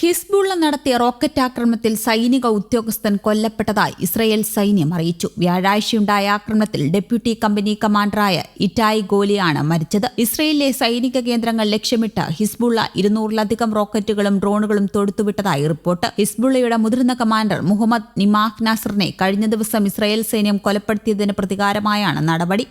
Hezbollah നടത്തിയ rocket ആക്രമണത്തിൽ സൈനിക ഉദ്യോഗസ്ഥൻ കൊല്ലപ്പെട്ടതായി ഇസ്രയേൽ സൈന്യം അറിയിച്ചു. വ്യാഴാഴ്ചയുണ്ടായ ആക്രമണത്തിൽ ഡെപ്യൂട്ടി കമ്പനി കമാൻഡറായ ഇറ്റായി ഗോലിയാണ് മരിച്ചത്. ഇസ്രയേലിലെ സൈനിക കേന്ദ്രങ്ങൾ ലക്ഷ്യമിട്ട് ഹിസ്ബുള്ള ഇരുന്നൂറിലധികം റോക്കറ്റുകളും ഡ്രോണുകളും തൊടുത്തുവിട്ടതായി റിപ്പോർട്ട്. ഹിസ്ബുള്ളയുടെ മുതിർന്ന കമാൻഡർ മുഹമ്മദ് നിമാഹ് നാസറിനെ കഴിഞ്ഞ ദിവസം ഇസ്രയേൽ സൈന്യം കൊലപ്പെടുത്തിയതിന് പ്രതികാരമായാണ് നടപടി.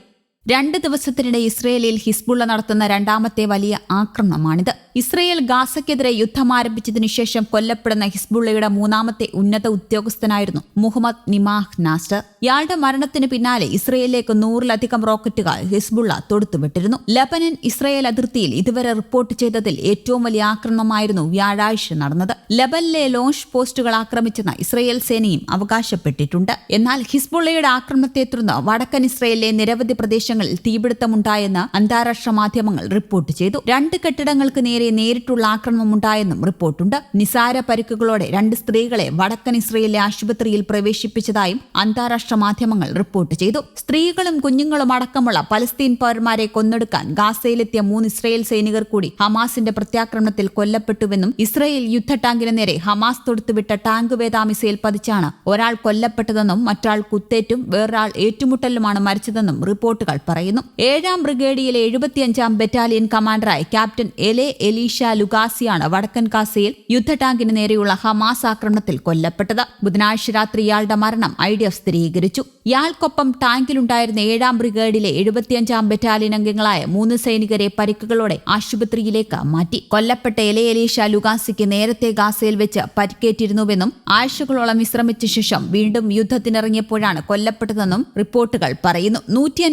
രണ്ട് ദിവസത്തിനിടെ ഇസ്രയേലിൽ ഹിസ്ബുള്ള നടത്തുന്ന രണ്ടാമത്തെ വലിയ ആക്രമണമാണിത്. ഇസ്രയേൽ ഗാസയ്ക്കെതിരെ യുദ്ധം ആരംഭിച്ചതിനു ശേഷം കൊല്ലപ്പെടുന്ന ഹിസ്ബുള്ളയുടെ മൂന്നാമത്തെ ഉന്നത ഉദ്യോഗസ്ഥനായിരുന്നു മുഹമ്മദ് നിമാഹ് നാസ്റ്റർ. ഇയാളുടെ മരണത്തിന് പിന്നാലെ ഇസ്രയേലിലേക്ക് നൂറിലധികം റോക്കറ്റുകൾ ഹിസ്ബുള്ള തൊടുത്തുവിട്ടിരുന്നു. ലബനൻ ഇസ്രയേൽ അതിർത്തിയിൽ ഇതുവരെ റിപ്പോർട്ട് ചെയ്തതിൽ ഏറ്റവും വലിയ ആക്രമണമായിരുന്നു വ്യാഴാഴ്ച നടന്നത്. ലബനിലെ ലോഞ്ച് പോസ്റ്റുകൾ ആക്രമിച്ചെന്ന് ഇസ്രയേൽ സേനയും അവകാശപ്പെട്ടിട്ടുണ്ട്. എന്നാൽ ഹിസ്ബുള്ളയുടെ ആക്രമണത്തെ തുടർന്ന് വടക്കൻ ഇസ്രയേലിലെ നിരവധി പ്രദേശങ്ങളിൽ തീപിടുത്തമുണ്ടായെന്ന് അന്താരാഷ്ട്ര മാധ്യമങ്ങൾ റിപ്പോർട്ട് ചെയ്തു. രണ്ട് കെട്ടിടങ്ങൾക്ക് നേരെ നേരിട്ടുള്ള ആക്രമണമുണ്ടായെന്നും റിപ്പോർട്ടുണ്ട്. നിസാര പരിക്കുകളോടെ രണ്ട് സ്ത്രീകളെ വടക്കൻ ഇസ്രയേലിലെ ആശുപത്രിയിൽ പ്രവേശിപ്പിച്ചതായും അന്താരാഷ്ട്ര മാധ്യമങ്ങൾ റിപ്പോർട്ട് ചെയ്തു. സ്ത്രീകളും കുഞ്ഞുങ്ങളും അടക്കമുള്ള പലസ്തീൻ പൗരന്മാരെ കൊന്നെടുക്കാൻ ഗാസയിലെത്തിയ മൂന്ന് ഇസ്രയേൽ സൈനികർ കൂടി ഹമാസിന്റെ പ്രത്യാക്രമണത്തിൽ കൊല്ലപ്പെട്ടുവെന്നും ഇസ്രയേൽ യുദ്ധ ടാങ്കിന് നേരെ ഹമാസ് തൊടുത്തുവിട്ട ടാങ്ക് വേദ മിസൈൽ പതിച്ചാണ് ഒരാൾ കൊല്ലപ്പെട്ടതെന്നും മറ്റാൾ കുത്തേറ്റും വേറൊരാൾ ഏറ്റുമുട്ടലുമാണ് മരിച്ചതെന്നും റിപ്പോർട്ടുകൾ പറയുന്നു. ഏഴാം ബ്രിഗേഡിയിലെ എഴുപത്തിയഞ്ചാം ബറ്റാലിയൻ കമാൻഡറായി ക്യാപ്റ്റൻ എലെ എലീഷ ലുഗാസിയാണ് വടക്കൻ കാസയിൽ യുദ്ധ ടാങ്കിന് നേരെയുള്ള ഹമാസ് ആക്രമണത്തിൽ കൊല്ലപ്പെട്ടത്. ബുധനാഴ്ച രാത്രി ഇയാളുടെ മരണം ഐ ഡി എഫ് സ്ഥിരീകരിച്ചു. ഇയാൾക്കൊപ്പം ടാങ്കിലുണ്ടായിരുന്ന ഏഴാം ബ്രിഗേഡിലെ എഴുപത്തിയഞ്ചാം ബറ്റാലിയൻ അംഗങ്ങളായ മൂന്ന് സൈനികരെ പരിക്കുകളോടെ ആശുപത്രിയിലേക്ക് മാറ്റി. കൊല്ലപ്പെട്ട എലെ എലീഷ ലുഗാസിക്ക് നേരത്തെ ഗാസയിൽ വെച്ച് പരിക്കേറ്റിരുന്നുവെന്നും ആഴ്ചകളോളം വിശ്രമിച്ച ശേഷം വീണ്ടും യുദ്ധത്തിനിറങ്ങിയപ്പോഴാണ് കൊല്ലപ്പെട്ടതെന്നും റിപ്പോർട്ടുകൾ പറയുന്നു. നൂറ്റി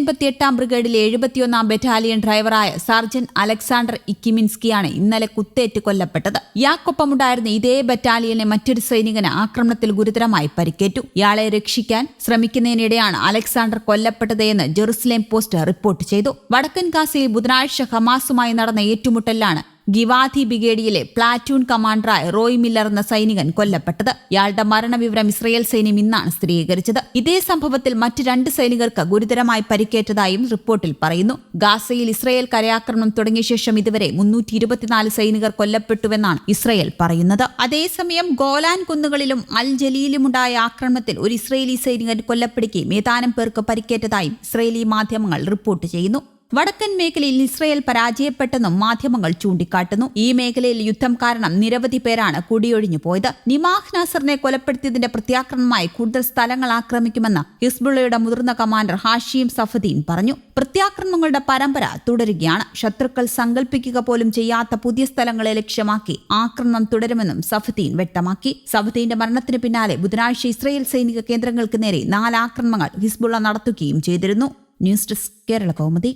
എൺപത്തിയെട്ടാം ബ്രിഗേഡിലെ എഴുപത്തിയൊന്നാം ബറ്റാലിയൻ ഡ്രൈവറായ സർജൻ അലക്സാണ്ടർ ഇക്കിമിൻസ്കിയാണ് ഇന്നലെ കുത്തേറ്റ് കൊല്ലപ്പെട്ടത്. ഇയാൾക്കൊപ്പമുണ്ടായിരുന്ന ഇതേ ബറ്റാലിയനിലെ മറ്റൊരു സൈനികന് ആക്രമണത്തിൽ ഗുരുതരമായി പരിക്കേറ്റു. ഇയാളെ രക്ഷിക്കാൻ ശ്രമിക്കുന്നതിനിടെയാണ് അലക്സാണ്ടർ കൊല്ലപ്പെട്ടതെന്ന് ജെറുസലേം പോസ്റ്റ് റിപ്പോർട്ട് ചെയ്തു. വടക്കൻ ഗാസയിൽ ബുധനാഴ്ച ഹമാസുമായി നടന്ന ഏറ്റുമുട്ടലിലാണ് ഗിവാധി ബ്രിഗേഡിയിലെ പ്ലാറ്റൂൺ കമാൻഡറായ റോയ് മില്ലർ എന്ന സൈനികൻ കൊല്ലപ്പെട്ടത്. ഇയാളുടെ മരണവിവരം ഇസ്രയേൽ സൈന്യം ഇന്നാണ് സ്ഥിരീകരിച്ചത്. ഇതേ സംഭവത്തിൽ മറ്റ് രണ്ട് സൈനികർക്ക് ഗുരുതരമായി പരിക്കേറ്റതായും റിപ്പോർട്ടിൽ പറയുന്നു. ഗാസയിൽ ഇസ്രയേൽ കരയാക്രമണം തുടങ്ങിയ ശേഷം ഇതുവരെ മുന്നൂറ്റി ഇരുപത്തിനാല് സൈനികർ കൊല്ലപ്പെട്ടുവെന്നാണ് ഇസ്രയേൽ പറയുന്നത്. അതേസമയം ഗോലാൻ കുന്നുകളിലും അൽ ജലീലുമുണ്ടായ ആക്രമണത്തിൽ ഒരു ഇസ്രയേലി സൈനികൻ കൊല്ലപ്പെടുകയും ഏതാനും പേർക്ക് പരിക്കേറ്റതായും ഇസ്രയേലി മാധ്യമങ്ങൾ റിപ്പോർട്ട് ചെയ്യുന്നു. വടക്കൻ മേഖലയിൽ ഇസ്രയേൽ പരാജയപ്പെട്ടെന്നും മാധ്യമങ്ങൾ ചൂണ്ടിക്കാട്ടുന്നു. ഈ മേഖലയിൽ യുദ്ധം കാരണം നിരവധി പേരാണ് കുടിയൊഴിഞ്ഞു പോയത്. നിമാഹ് നാസറിനെ കൊലപ്പെടുത്തിയതിന്റെ പ്രത്യാക്രമണമായി കൂടുതൽ സ്ഥലങ്ങൾ ആക്രമിക്കുമെന്ന് ഹിസ്ബുള്ളയുടെ മുതിർന്ന കമാൻഡർ ഹാഷിയും സഫദീൻ പറഞ്ഞു. പ്രത്യാക്രമണങ്ങളുടെ പരമ്പര തുടരുകയാണ്. ശത്രുക്കൾ സങ്കല്പിക്കുക പോലും ചെയ്യാത്ത പുതിയ സ്ഥലങ്ങളെ ലക്ഷ്യമാക്കി ആക്രമണം തുടരുമെന്നും സഫദീൻ വ്യക്തമാക്കി. സഫദീന്റെ മരണത്തിന് പിന്നാലെ ബുധനാഴ്ച ഇസ്രയേൽ സൈനിക കേന്ദ്രങ്ങൾക്ക് നേരെ നാല് ആക്രമണങ്ങൾ ഹിസ്ബുള്ള നടത്തുകയും ചെയ്തിരുന്നു. News desk Kerala Kaumudi.